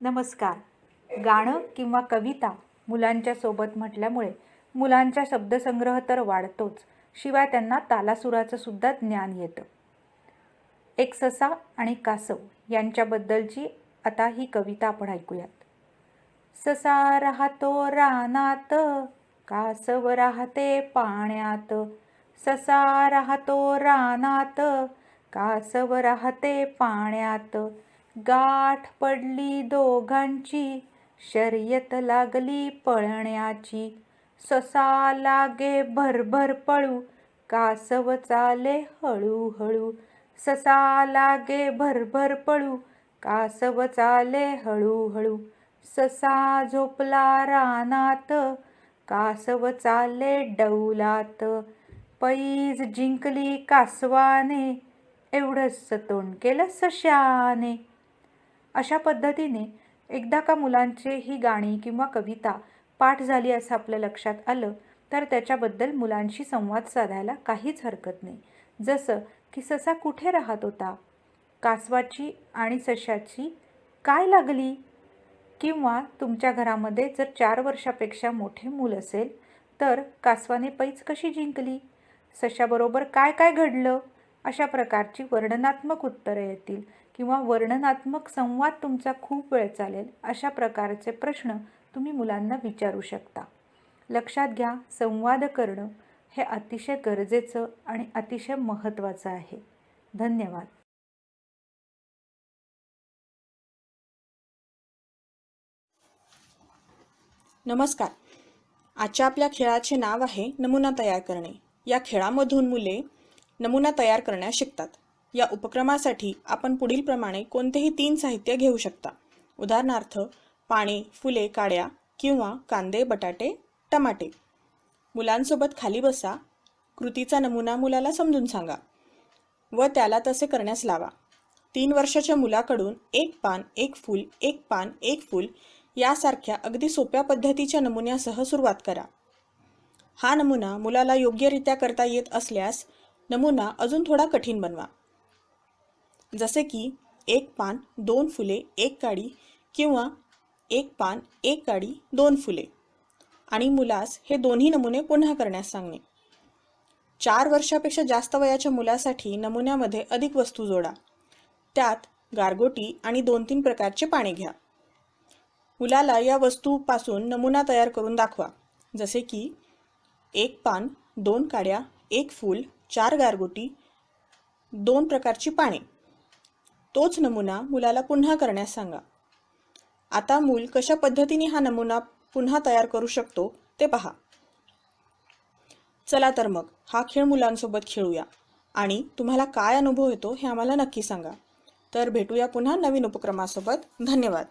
नमस्कार. गाणं किंवा कविता मुलांच्या सोबत म्हटल्यामुळे मुलांचा शब्दसंग्रह तर वाढतोच शिवाय त्यांना तालासुराचं सुद्धा ज्ञान येतं. एक ससा आणि कासव यांच्याबद्दलची आता ही कविता आपण ऐकूयात. ससा राहतो रानात कासव राहते पाण्यात. ससा राहतो रानात कासव राहते पाण्यात. गाठ पडली दोघांची शर्यत लागली पळण्याची. ससा लागे भरभर पळू कासव चाले हळूहळू. ससा लागे भरभर पळू कासव चाले हळूहळू. ससा झोपला रानात कासव चाले डौलात. पैज जिंकली कासवाने एवढंच तोंड केलं सशाने अशा पद्धतीने एकदा का मुलांचे ही गाणी किंवा कविता पाठ झाली असं आपल्या लक्षात आलं तर त्याच्याबद्दल मुलांशी संवाद साधायला काहीच हरकत नाही. जसं की ससा कुठे राहत होता? कासवाची आणि सशाची काय लागली? किंवा तुमच्या घरामध्ये जर चार वर्षापेक्षा मोठे मूल असेल तर कासवाने पैज कशी जिंकली? सशाबरोबर काय काय घडलं? अशा प्रकारची वर्णनात्मक उत्तरं येतील. किंवा वर्णनात्मक संवाद तुमचा खूप वेळ चालेल अशा प्रकारचे प्रश्न तुम्ही मुलांना विचारू शकता. लक्षात घ्या संवाद करणं हे अतिशय गरजेचं आणि अतिशय महत्त्वाचं आहे. धन्यवाद. नमस्कार. आजच्या आपल्या खेळाचे नाव आहे नमुना तयार करणे. या खेळामधून मुले नमुना तयार करण्यास शिकतात. या उपक्रमासाठी आपण पुढील प्रमाणे कोणतेही तीन साहित्य घेऊ शकता. उदाहरणार्थ पाने फुले काड्या किंवा कांदे बटाटे टमाटे. मुलांसोबत खाली बसा. कृतीचा नमुना मुलाला समजून सांगा व त्याला तसे करण्यास लावा. तीन वर्षाच्या मुलाकडून एक पान एक फूल एक पान एक फूल यासारख्या अगदी सोप्या पद्धतीच्या नमुन्यासह सुरुवात करा. हा नमुना मुलाला योग्यरित्या करता येत असल्यास नमुना अजून थोडा कठीण बनवा. जसे की एक पान दोन फुले एक काडी किंवा एक पान एक काडी दोन फुले. आणि मुलास हे दोन्ही नमुने पुन्हा करण्यास सांगणे. चार वर्षापेक्षा जास्त वयाच्या मुलासाठी नमुन्यामध्ये अधिक वस्तू जोडा. त्यात गारगोटी आणि दोन तीन प्रकारचे पाणी घ्या. मुलाला या वस्तूपासून नमुना तयार करून दाखवा. जसे की एक पान दोन काड्या एक फूल चार गारगोटी दोन प्रकारची पाने. तोच नमुना मुलाला पुन्हा करण्यास सांगा. आता मूल कशा पद्धतीने हा नमुना पुन्हा तयार करू शकतो ते पहा. चला तर मग हा खेळ मुलांसोबत खेळूया. आणि तुम्हाला काय अनुभव येतो हे आम्हाला नक्की सांगा. तर भेटूया पुन्हा नवीन उपक्रमासोबत. धन्यवाद.